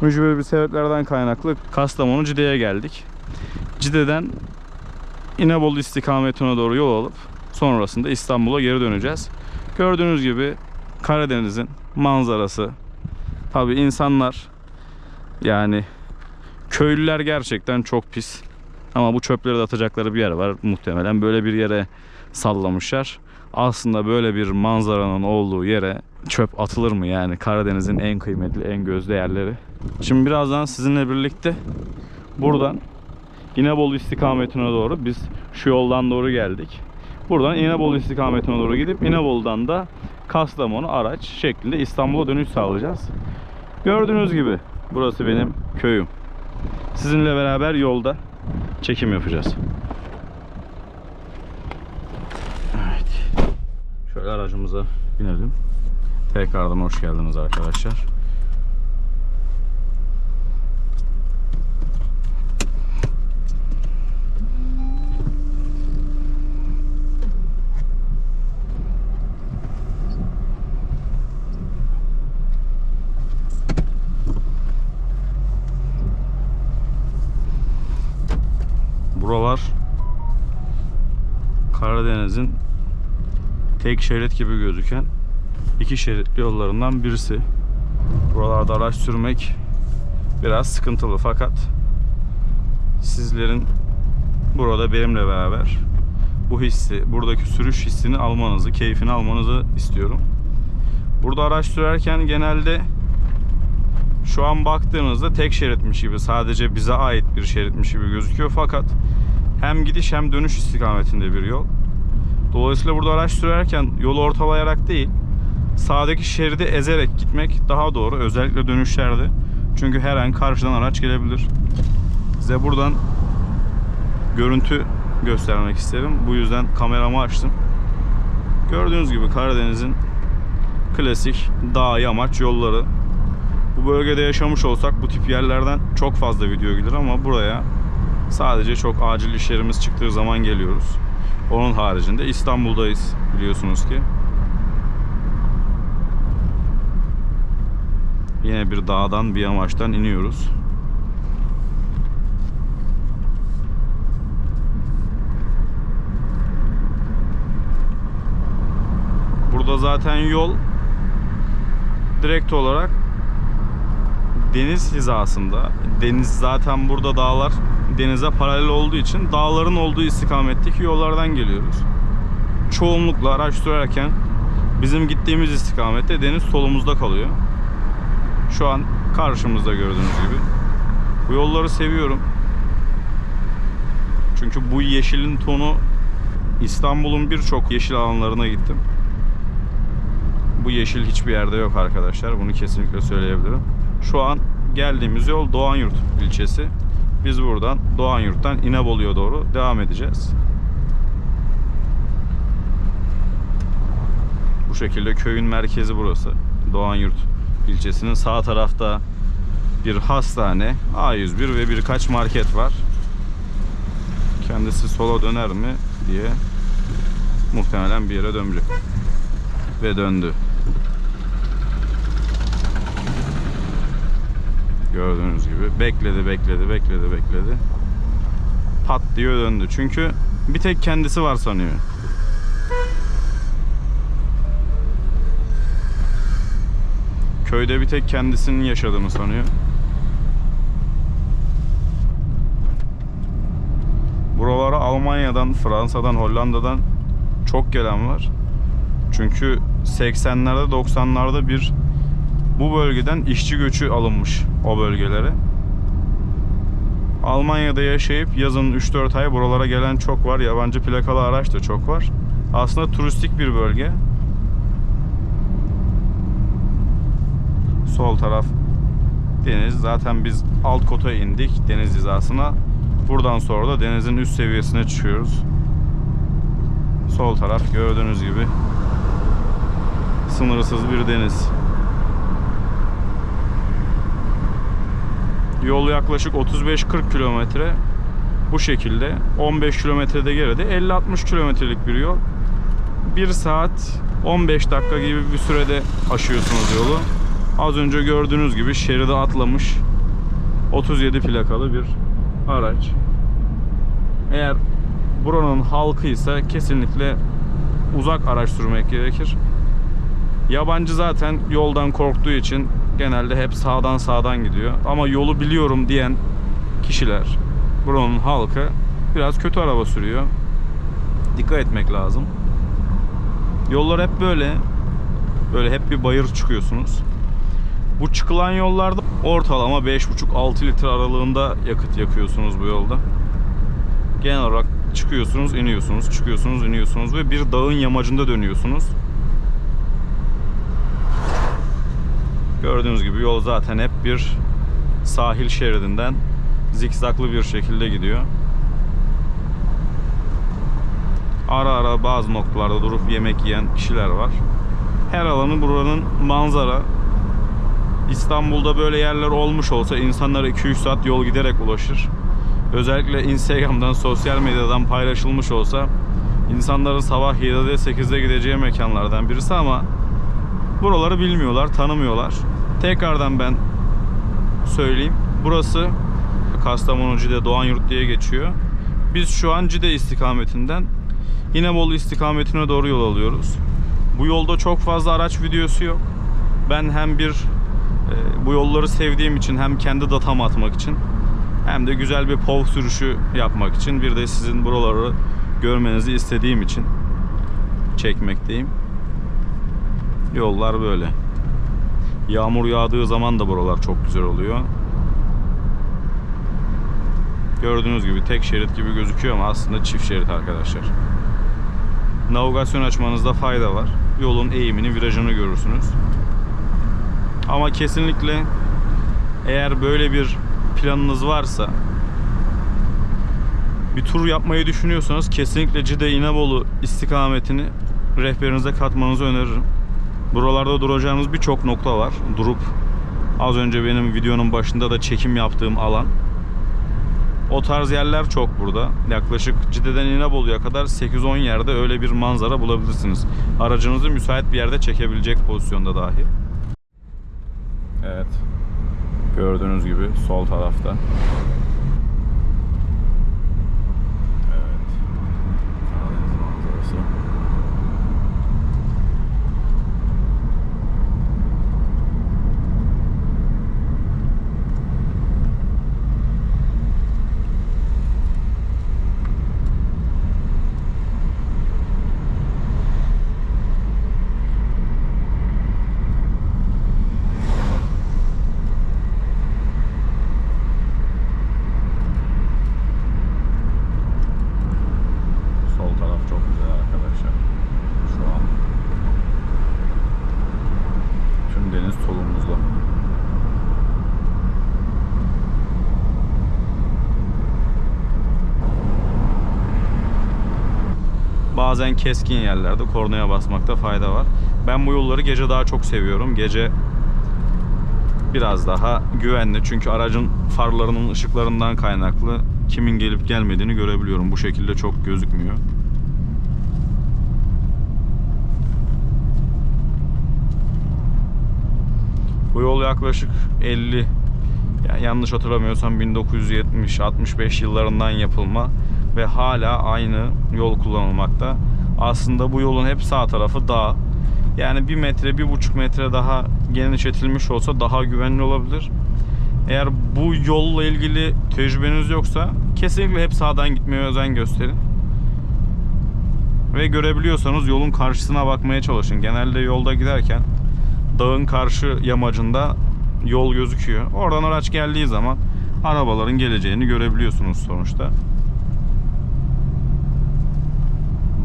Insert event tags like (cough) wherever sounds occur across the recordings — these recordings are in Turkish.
mücbir bir sebeplerden kaynaklı Kastamonu Cide'ye geldik. Cide'den İnebolu istikametine doğru yol alıp sonrasında İstanbul'a geri döneceğiz. Gördüğünüz gibi Karadeniz'in manzarası. Tabi insanlar yani köylüler gerçekten çok pis. Ama bu çöpleri de atacakları bir yer var. Muhtemelen böyle bir yere sallamışlar. Aslında böyle bir manzaranın olduğu yere çöp atılır mı yani Karadeniz'in en kıymetli, en gözde yerleri. Şimdi birazdan sizinle birlikte buradan İnebolu istikametine doğru biz şu yoldan doğru geldik. Buradan İnebolu istikametine doğru gidip İnebolu'dan da Kastamonu araç şeklinde İstanbul'a dönüş sağlayacağız. Gördüğünüz gibi burası benim köyüm. Sizinle beraber yolda çekim yapacağız. Evet. Şöyle aracımıza binelim. Tekrardan hoş geldiniz arkadaşlar. Buralar Karadeniz'in tek şerit gibi gözüken iki şeritli yollarından birisi. Buralarda araç sürmek biraz sıkıntılı fakat sizlerin burada benimle beraber bu hissi, buradaki sürüş hissini almanızı, keyfini almanızı istiyorum. Burada araç sürerken genelde şu an baktığınızda tek şeritmiş gibi sadece bize ait bir şeritmiş gibi gözüküyor fakat hem gidiş hem dönüş istikametinde bir yol. Dolayısıyla burada araç sürerken yolu ortalayarak değil sağdaki şeridi ezerek gitmek daha doğru özellikle dönüşlerde. Çünkü her an karşıdan araç gelebilir. Size buradan görüntü göstermek isterim. Bu yüzden kameramı açtım. Gördüğünüz gibi Karadeniz'in klasik dağ yamaç yolları bu bölgede yaşamış olsak bu tip yerlerden çok fazla video gelir ama buraya sadece çok acil işlerimiz çıktığı zaman geliyoruz. Onun haricinde İstanbul'dayız biliyorsunuz ki. Yine bir dağdan bir yamaçtan iniyoruz. Burada zaten yol direkt olarak deniz hizasında. Deniz zaten burada dağlar denize paralel olduğu için dağların olduğu istikametteki yollardan geliyoruz. Çoğunlukla araç sürerken bizim gittiğimiz istikamette deniz solumuzda kalıyor. Şu an karşımızda gördüğünüz gibi. Bu yolları seviyorum. Çünkü bu yeşilin tonu İstanbul'un birçok yeşil alanlarına gittim. Bu yeşil hiçbir yerde yok arkadaşlar. Bunu kesinlikle söyleyebilirim. Şu an geldiğimiz yol Doğanyurt ilçesi. Biz buradan Doğanyurt'tan İnebolu'ya doğru devam edeceğiz. Bu şekilde köyün merkezi burası. Doğanyurt ilçesinin sağ tarafta bir hastane, A101 ve birkaç market var. Kendisi sola döner mi diye muhtemelen bir yere dönecek. Ve döndü. Gördüğünüz gibi bekledi, bekledi, bekledi, bekledi. Pat diye döndü. Çünkü bir tek kendisi var sanıyor. Köyde bir tek kendisinin yaşadığını sanıyor. Buralara Almanya'dan, Fransa'dan, Hollanda'dan çok gelen var. Çünkü 80'lerde 90'larda bir bu bölgeden işçi göçü alınmış o bölgelere. Almanya'da yaşayıp yazın 3-4 ay buralara gelen çok var. Yabancı plakalı araç da çok var. Aslında turistik bir bölge. Sol taraf deniz. Zaten biz alt kota indik deniz hizasına. Buradan sonra da denizin üst seviyesine çıkıyoruz. Sol taraf gördüğünüz gibi sınırsız bir deniz. Yol yaklaşık 35-40 kilometre. Bu şekilde 15 kilometrede geride 50-60 kilometrelik bir yol. 1 saat 15 dakika gibi bir sürede aşıyorsunuz yolu. Az önce gördüğünüz gibi şeridi atlamış 37 plakalı bir araç. Eğer buranın halkıysa kesinlikle uzak araç sürmek gerekir. Yabancı zaten yoldan korktuğu için genelde hep sağdan sağdan gidiyor. Ama yolu biliyorum diyen kişiler, buranın halkı biraz kötü araba sürüyor. Dikkat etmek lazım. Yollar hep böyle. Böyle hep bir bayır çıkıyorsunuz. Bu çıkılan yollarda ortalama 5,5-6 litre aralığında yakıt yakıyorsunuz bu yolda. Genel olarak çıkıyorsunuz, iniyorsunuz, çıkıyorsunuz, iniyorsunuz ve bir dağın yamacında dönüyorsunuz. Gördüğünüz gibi yol zaten hep bir sahil şeridinden zikzaklı bir şekilde gidiyor. Ara ara bazı noktalarda durup yemek yiyen kişiler var. Her alanı buranın manzara. İstanbul'da böyle yerler olmuş olsa insanlar 2-3 saat yol giderek ulaşır. Özellikle Instagram'dan, sosyal medyadan paylaşılmış olsa insanların sabah 7'de 8'de gideceği mekanlardan birisi ama buraları bilmiyorlar, tanımıyorlar. Tekrardan ben söyleyeyim. Burası Kastamonu Cide Doğanyurt diye geçiyor. Biz şu an Cide istikametinden İnebolu istikametine doğru yol alıyoruz. Bu yolda çok fazla araç videosu yok. Ben hem bir bu yolları sevdiğim için hem kendi datam atmak için hem de güzel bir pov sürüşü yapmak için bir de sizin buraları görmenizi istediğim için çekmekteyim. Yollar böyle. Yağmur yağdığı zaman da buralar çok güzel oluyor. Gördüğünüz gibi tek şerit gibi gözüküyor ama aslında çift şerit arkadaşlar. Navigasyon açmanızda fayda var. Yolun eğimini, virajını görürsünüz. Ama kesinlikle eğer böyle bir planınız varsa bir tur yapmayı düşünüyorsanız kesinlikle Cide İnebolu istikametini rehberinize katmanızı öneririm. Buralarda duracağınız birçok nokta var. Durup az önce benim videonun başında da çekim yaptığım alan. O tarz yerler çok burada. Yaklaşık Cide'den İnebolu'ya kadar 8-10 yerde öyle bir manzara bulabilirsiniz. Aracınızı müsait bir yerde çekebilecek pozisyonda dahi. Gördüğünüz gibi sol tarafta. Evet. Karadeniz manzarası. Sol taraf çok güzel arkadaşlar. Şu an tüm deniz solumuzda. Bazen keskin yerlerde kornaya basmakta fayda var. Ben bu yolları gece daha çok seviyorum. Gece biraz daha güvenli. Çünkü aracın farlarının ışıklarından kaynaklı kimin gelip gelmediğini görebiliyorum. Bu şekilde çok gözükmüyor. Bu yol yaklaşık 50 yani yanlış hatırlamıyorsam 1970-65 yıllarından yapılma ve hala aynı yol kullanılmakta. Aslında bu yolun hep sağ tarafı dağ. Yani bir metre, bir buçuk metre daha genişletilmiş olsa daha güvenli olabilir. Eğer bu yolla ilgili tecrübeniz yoksa kesinlikle hep sağdan gitmeye özen gösterin. Ve görebiliyorsanız yolun karşısına bakmaya çalışın. Genelde yolda giderken dağın karşı yamacında yol gözüküyor. Oradan araç geldiği zaman arabaların geleceğini görebiliyorsunuz sonuçta.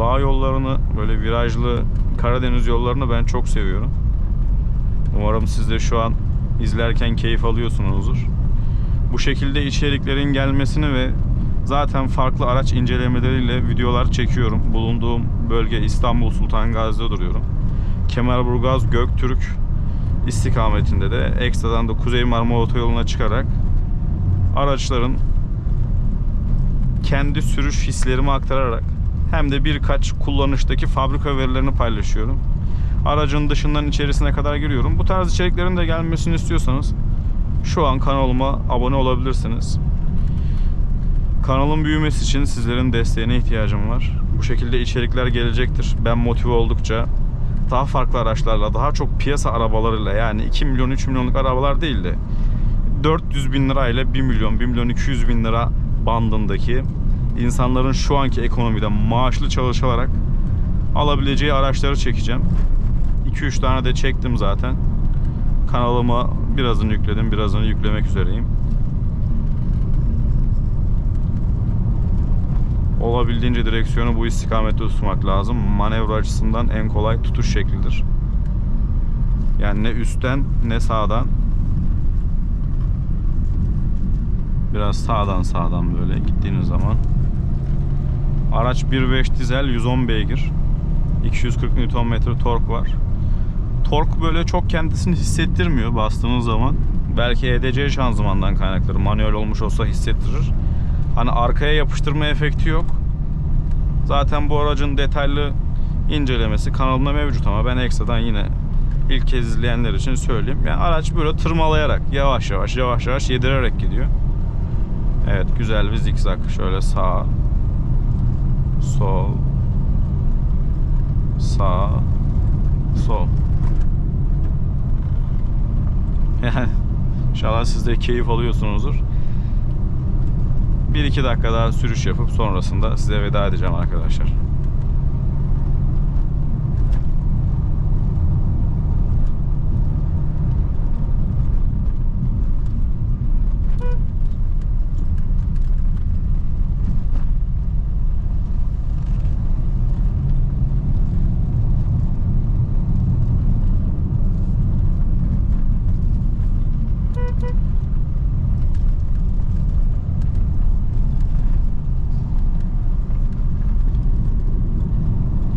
Dağ yollarını böyle virajlı Karadeniz yollarını ben çok seviyorum. Umarım siz de şu an izlerken keyif alıyorsunuzdur. Bu şekilde içeriklerin gelmesini ve zaten farklı araç incelemeleriyle videolar çekiyorum. Bulunduğum bölge İstanbul Sultan Gazi'de duruyorum. Kemerburgaz Göktürk istikametinde de ekstradan da Kuzey Marmara Otoyolu'na çıkarak araçların kendi sürüş hislerimi aktararak hem de birkaç kullanıştaki fabrika verilerini paylaşıyorum. Aracın dışından içerisine kadar giriyorum. Bu tarz içeriklerin de gelmesini istiyorsanız şu an kanalıma abone olabilirsiniz. Kanalın büyümesi için sizlerin desteğine ihtiyacım var. Bu şekilde içerikler gelecektir. Ben motive oldukça daha farklı araçlarla, daha çok piyasa arabalarıyla yani 2 milyon 3 milyonluk arabalar değil de 400 bin lirayla 1 milyon 1 milyon 200 bin lira bandındaki insanların şu anki ekonomide maaşlı çalışarak alabileceği araçları çekeceğim. 2-3 tane de çektim zaten. Kanalıma birazını yükledim, birazını yüklemek üzereyim. Olabildiğince direksiyonu bu istikamette tutmak lazım. Manevra açısından en kolay tutuş şeklidir. Yani ne üstten ne sağdan. Biraz sağdan sağdan böyle gittiğiniz zaman. Araç 1.5 dizel 110 beygir. 240 Nm tork var. Tork böyle çok kendisini hissettirmiyor bastığınız zaman. Belki EDC şanzımandan kaynakları manuel olmuş olsa hissettirir. Hani arkaya yapıştırma efekti yok. Zaten bu aracın detaylı incelemesi kanalımda mevcut ama ben ekstradan yine ilk kez izleyenler için söyleyeyim. Yani araç böyle tırmalayarak yavaş yavaş yavaş yavaş yedirerek gidiyor. Evet güzel bir zikzak. Şöyle sağ sol sağ sol. (laughs) Yani inşallah siz de keyif alıyorsunuzdur. 1-2 dakika daha sürüş yapıp sonrasında size veda edeceğim arkadaşlar.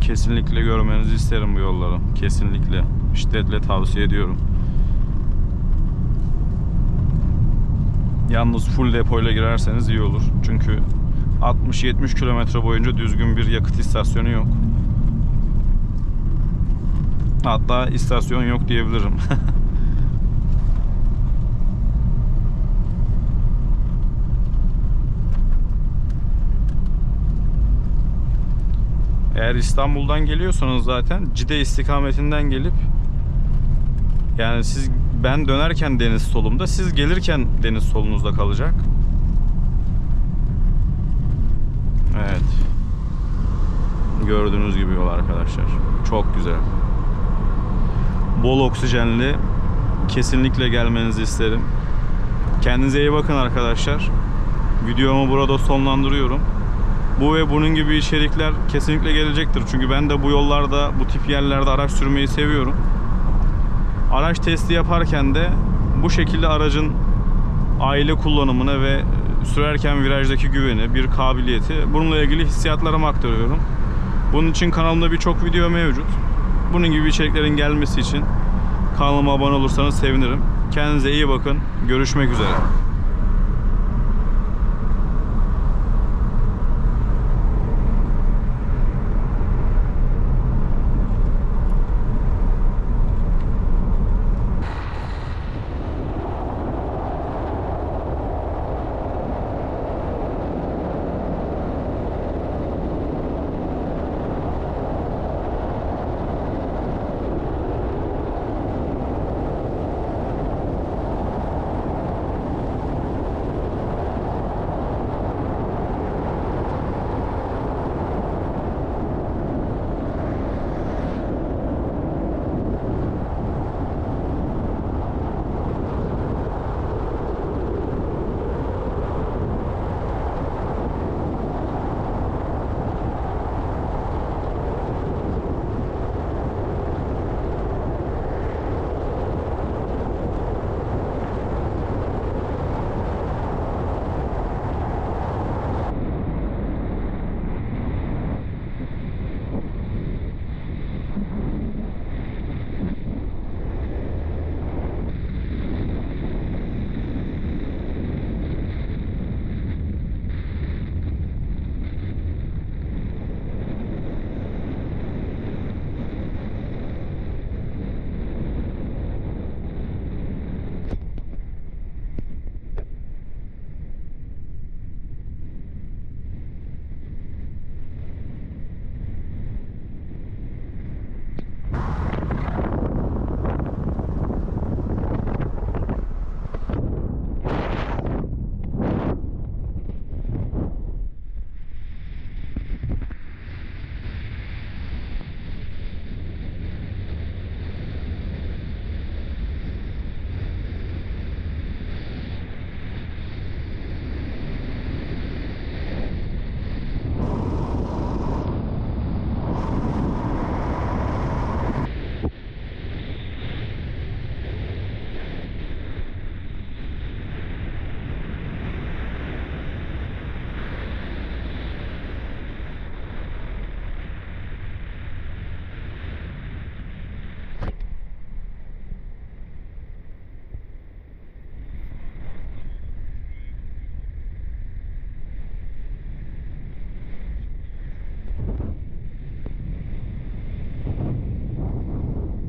Kesinlikle görmenizi isterim bu yolları. Kesinlikle. Şiddetle tavsiye ediyorum. Yalnız full depoyla girerseniz iyi olur. Çünkü 60-70 kilometre boyunca düzgün bir yakıt istasyonu yok. Hatta istasyon yok diyebilirim. (laughs) Eğer İstanbul'dan geliyorsanız zaten Cide istikametinden gelip yani siz ben dönerken deniz solumda, siz gelirken deniz solunuzda kalacak. Evet. Gördüğünüz gibi yol arkadaşlar. Çok güzel. Bol oksijenli. Kesinlikle gelmenizi isterim. Kendinize iyi bakın arkadaşlar. Videomu burada sonlandırıyorum. Bu ve bunun gibi içerikler kesinlikle gelecektir. Çünkü ben de bu yollarda, bu tip yerlerde araç sürmeyi seviyorum. Araç testi yaparken de bu şekilde aracın aile kullanımını ve sürerken virajdaki güveni, bir kabiliyeti bununla ilgili hissiyatlarımı aktarıyorum. Bunun için kanalımda birçok video mevcut. Bunun gibi içeriklerin gelmesi için kanalıma abone olursanız sevinirim. Kendinize iyi bakın. Görüşmek üzere.